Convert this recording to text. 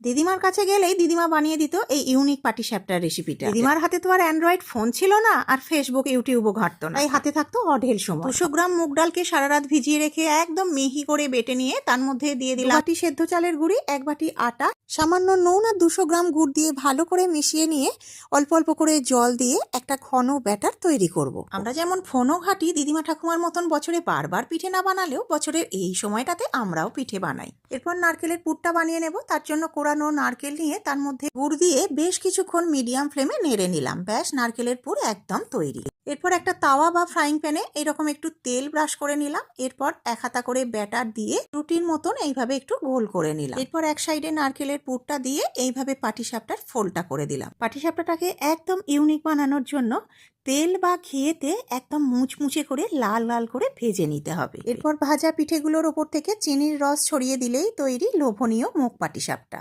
দিদিমার কাছে গেলেই দিদিমা বানিয়ে দিত এই ইউনিক পাটি স্যাপটার রেসিপিটা দিদিমার হাতে তো আর অ্যান্ড্রয়েড ফোন ছিল না আর ফেসবুক ইউটিউবও ঘাটতো না। এই হাতে থাকতো অঢেল সময়। দুশো গ্রাম মুগ ডালকে সারা রাত ভিজিয়ে রেখে একদম মিহি করে বেটে নিয়ে তার মধ্যে দিয়ে দিলাম বাটি সেদ্ধ চালের গুঁড়ি এক বাটি আটা সামান্য নুন আর দুশো গ্রাম গুড় দিয়ে ভালো করে মিশিয়ে নিয়ে অল্প অল্প করে জল দিয়ে একটা ঘন ব্যাটার তৈরি করব। আমরা যেমন ফোনও ঘাটি দিদিমা ঠাকুমার মতন বছরে বারবার পিঠে না বানালেও বছরের এই সময়টাতে আমরাও পিঠে বানাই। এরপর নারকেলের পুরটা বানিয়ে নেব তার জন্য কোরানো নারকেল নিয়ে তার মধ্যে গুড় দিয়ে বেশ কিছুক্ষণ মিডিয়াম ফ্লেমে নেড়ে নিলাম। ব্যাস, নারকেলের পুর একদম তৈরি। এরপর একটা তাওয়া বা ফ্রাইং প্যানে এরকম একটু তেল ব্রাশ করে নিলাম। এরপর এক হাতা করে ব্যাটার দিয়ে রুটির মতন এইভাবে একটু গোল করে নিলাম। এরপর এক সাইডে নারকেলের পুরটা দিয়ে এইভাবে পাটিসাপটার ফোল্ডটা করে দিলাম। পাটিসাপটাটাকে একদম ইউনিক বানানোর জন্য তেল বা ঘিয়েতে একদম মুচমুচে করে লাল লাল করে ভেজে নিতে হবে। এরপর ভাজা পিঠেগুলোর ওপর থেকে চিনির রস ছড়িয়ে দিলেই তৈরি লোভনীয় মুখ পাটিসাপটা।